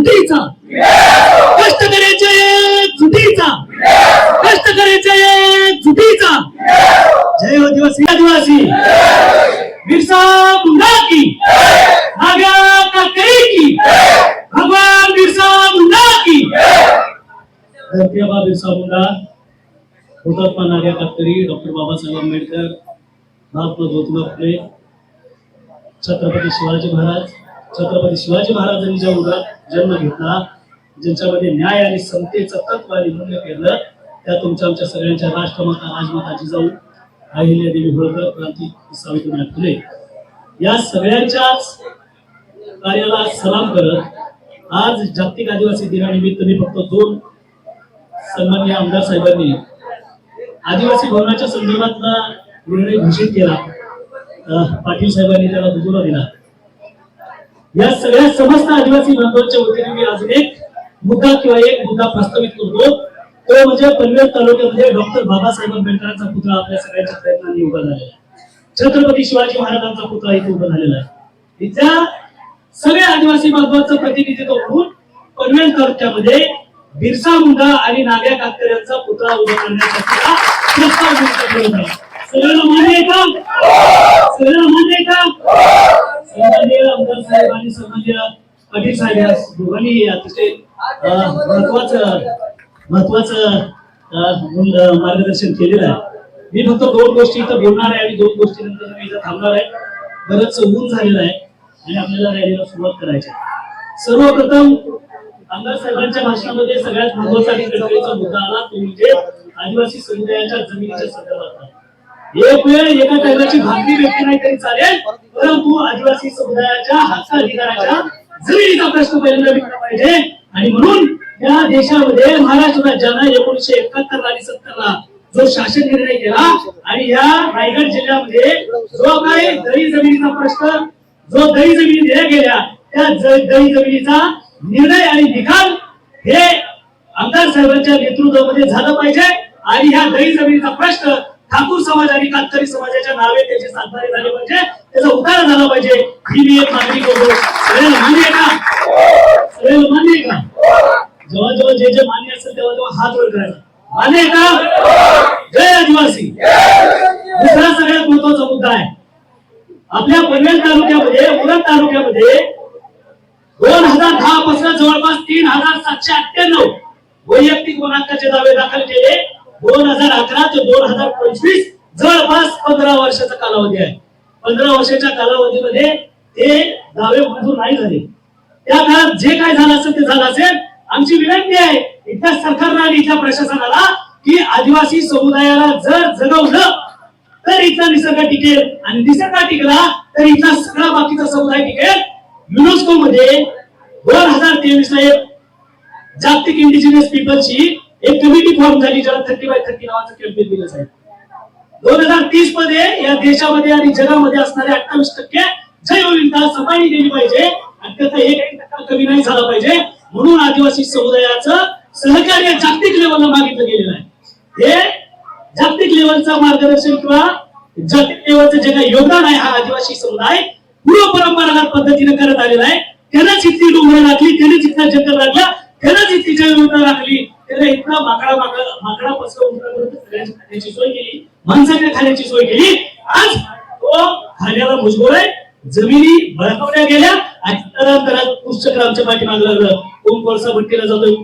झुटीचा कष्ट करायचे जुटीचा कष्ट करायचे जुटीचा जय हो आदिवासी. आदिवासी. बिरसा मुंडा की का काकरी की भगवान बिरसा मुंडा की धरती हो बाबा बिरसा मुंडा. हुतात्मा नाग्या कातकरी डॉक्टर बाबासाहेब आंबेडकर महात्मा ज्योतिबा फुले छत्रपती शिवाजी महाराज. छत्रपती शिवाजी महाराजांनी ज्या उदात जन्म घेतला ज्यांच्यामध्ये न्याय आणि समतेचं तत्व आणि मूल्य केलं त्या तुमच्या आमच्या सगळ्यांच्या राष्ट्रमाता राजमाता जिजाऊ अहिल्यादेवी होळकर क्रांती सावित्रीबाई फुले या सगळ्यांच्याच कार्याला सलाम करत आज जागतिक आदिवासी दिनानिमित्त मी फक्त दोन सन्मान्य आमदार साहेबांनी आदिवासी भवनाच्या संदर्भातला निर्णय घोषित केला. पाटील साहेबांनी त्याला दुजोरा दिला. या सगळ्या समस्त आदिवासी बांधवांच्या वतीने मी अजून एक मुद्दा किंवा एक मुद्दा प्रस्तावित करतो. तो म्हणजे पनवेल तालुक्यामध्ये डॉक्टर बाबासाहेब आंबेडकरांचा पुतळा आपल्या सगळ्यांच्या प्रयत्नांनी उभा झालेला आहे. छत्रपती शिवाजी महाराजांचा पुतळा इथे उभा झालेला आहे. इथल्या सगळ्या आदिवासी बांधवांचं प्रतिनिधित्व म्हणून पनवेल तालुक्यामध्ये बिरसा मुंडा आणि नाग्या कातकर यांचा पुतळा उभा करण्यासाठी प्रस्ताव सगळ्यांना मान्य आहे का सगळ्यांना मान्य आहे का सन्माननीय आमदार साहेब आणि सन्माननीय या दोघांनी अतिशय महत्वाचं महत्वाचं मार्गदर्शन केलेलं आहे. मी फक्त दोन गोष्टी इथं बोलणार आहे आणि दोन गोष्टी नंतर मी इथं थांबणार आहे. बरंच ऊन झालेलं आहे आणि आपल्याला रॅलीला सुरुवात करायची सर्वप्रथम आमदार साहेबांच्या भाषणामध्ये सगळ्यात महत्त्वाचा आणि मुद्दा आला तो म्हणजे आदिवासी समुदायाच्या जमिनीच्या संदर्भात एक वेळ एका कायद्याची भाकरी व्यक्ती नाही तरी चालेल परंतु आदिवासी समुदायाच्या हक्क अधिकाराच्या जमिनीचा प्रश्न पहिल्यांदा मिटला पाहिजे. आणि म्हणून या देशामध्ये महाराष्ट्र राज्यानं एकोणीशे एकाहत्तर आणि सत्तर ला जो शासन निर्णय केला आणि या रायगड जिल्ह्यामध्ये जो काही दळी जमिनीचा प्रश्न जो दळी जमिनी दिल्या गेल्या त्या ज- जमिनीचा निर्णय आणि निकाल हे आमदार साहेबांच्या नेतृत्वामध्ये झालं पाहिजे. आणि ह्या दळी जमिनीचा प्रश्न ठाकूर समाज आणि कातकरी समाजाच्या नावे त्याचे साधणारे झाले पाहिजे. त्याचा उतारा झाला पाहिजे. ही मी एक मागणी करतो सगळ्यांना मान्य आहे का सगळ्यांना मान्य आहे का जेव्हा जेव्हा जे जे मान्य असेल तेव्हा तेव्हा हात वर करायचा का? जय आदिवासी. दुसरा सगळ्यात महत्त्वाचा मुद्दा आहे. आपल्या पनवेल तालुक्यामध्ये उरण तालुक्यामध्ये दोन हजार दहा पासून जवळपास तीन हजार सातशे अठ्ठ्याण्णव वैयक्तिक गुणांकाचे दावे दाखल केले. दोन हजार अकरा ते दोन हजार पंचवीस जवळपास पंधरा वर्षाचा कालावधी आहे. पंधरा वर्षाच्या कालावधीमध्ये ते दावे मंजूर नाही झाले. त्या काळात जे काय झालं असेल ते झालं असेल. आमची विनंती आहे इथल्या सरकारला आणि इथल्या प्रशासनाला की आदिवासी समुदायाला जर जगवलं तर इथला निसर्ग टिकेल. आणि निसर्ग टिकला तर इथला सगळा बाकीचा समुदाय टिकेल. युनेस्को मध्ये दोन हजार तेवीस ला एक जागतिक इंडिजिनियस पीपलची एक कमिटी फॉर्म झाली ज्याला थर्टी बाय थर्टी नावाचं कॅम्पेन दिलं जाईल. दोन हजार तीसमध्ये या देशामध्ये आणि जगामध्ये असणारे अठ्ठावीस टक्के जैवविविधता सफाई दिली पाहिजे. आणि त्याचा एक टक्का कमी नाही झाला पाहिजे. म्हणून आदिवासी समुदायाचं सहकार्य जागतिक लेवलला मागितलं गेलेलं आहे. हे जागतिक लेवलचं मार्गदर्शन किंवा जागतिक लेवलचं जे काही योगदान आहे हा आदिवासी समुदाय पूर्व परंपरागत पद्धतीने करत आलेला आहे. त्यानंच इथली डोंगर लागली त्यानेच इथला जंगल लागला त्यानंच इथली जैवविविधता लागली त्याने इथला माकडा माकडा माकडा पसरवून खाण्याची सोय केली माणसाच्या खाण्याची सोय केली. आज तो खाण्याला मजबूर आहे. जमिनी बळकावल्या गेल्या आणि तरांतरात पुस्तक आमच्या पाठीमागे लागलं. कोण कोळसा भट्टीला जातोय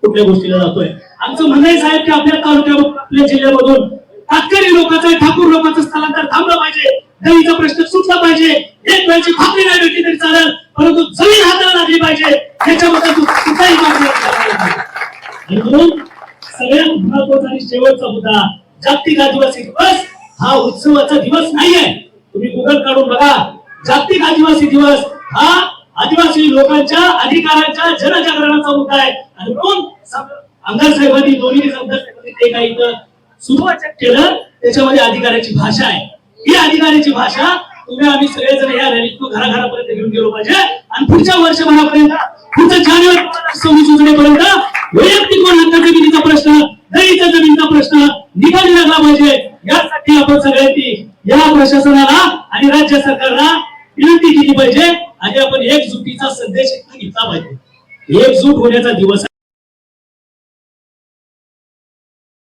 कुठल्या गोष्टीला जातोय? आमचं म्हणणं आहे साहेब की आपल्या तालुक्या आपल्या जिल्ह्यामधून तात्काळी लोकांचं ठाकूर लोकांचं स्थलांतर थांबलं पाहिजे. दहीचा प्रश्न सुटला पाहिजे. एक वेळची भाकरी नाही भेटली तरी चालेल परंतु जमीन हाताला लागली पाहिजे. याच्याबद्दल कुठलाही मागणी म्हणून सगळ्यात महत्त्वाचा आणि शेवटचा मुद्दा जागतिक आदिवासी दिवस हा उत्सवाचा दिवस नाहीये. तुम्ही गुगल काढून बघा. जागतिक आदिवासी दिवस हा आदिवासी लोकांच्या अधिकारांच्या जनजागरणाचा मुद्दा आहे. आणि म्हणून आमदार साहेबांनी दोन्ही साहेबांनी ते काही सुरुवात केलं. त्याच्यामध्ये अधिकाऱ्याची भाषा आहे. ही अधिकाऱ्याची भाषा तुम्ही आम्ही सगळेजण या रॅलीतून घराघरापर्यंत घेऊन गेलो पाहिजे. आणि पुढच्या वर्षभरापर्यंत पुढच्या जानेवारी सव्वीस पर्यंत वैयक्तिक वन जमिनीचा प्रश्न दळीच्या जमिनीचा प्रश्न निकाली लागला पाहिजे यासाठी आपण सगळ्यांनी या प्रशासनाला आणि राज्य सरकारला विनंती केली पाहिजे. आणि आपण एकजुटीचा संदेश घेतला पाहिजे. एकजूट होण्याचा दिवस आहे.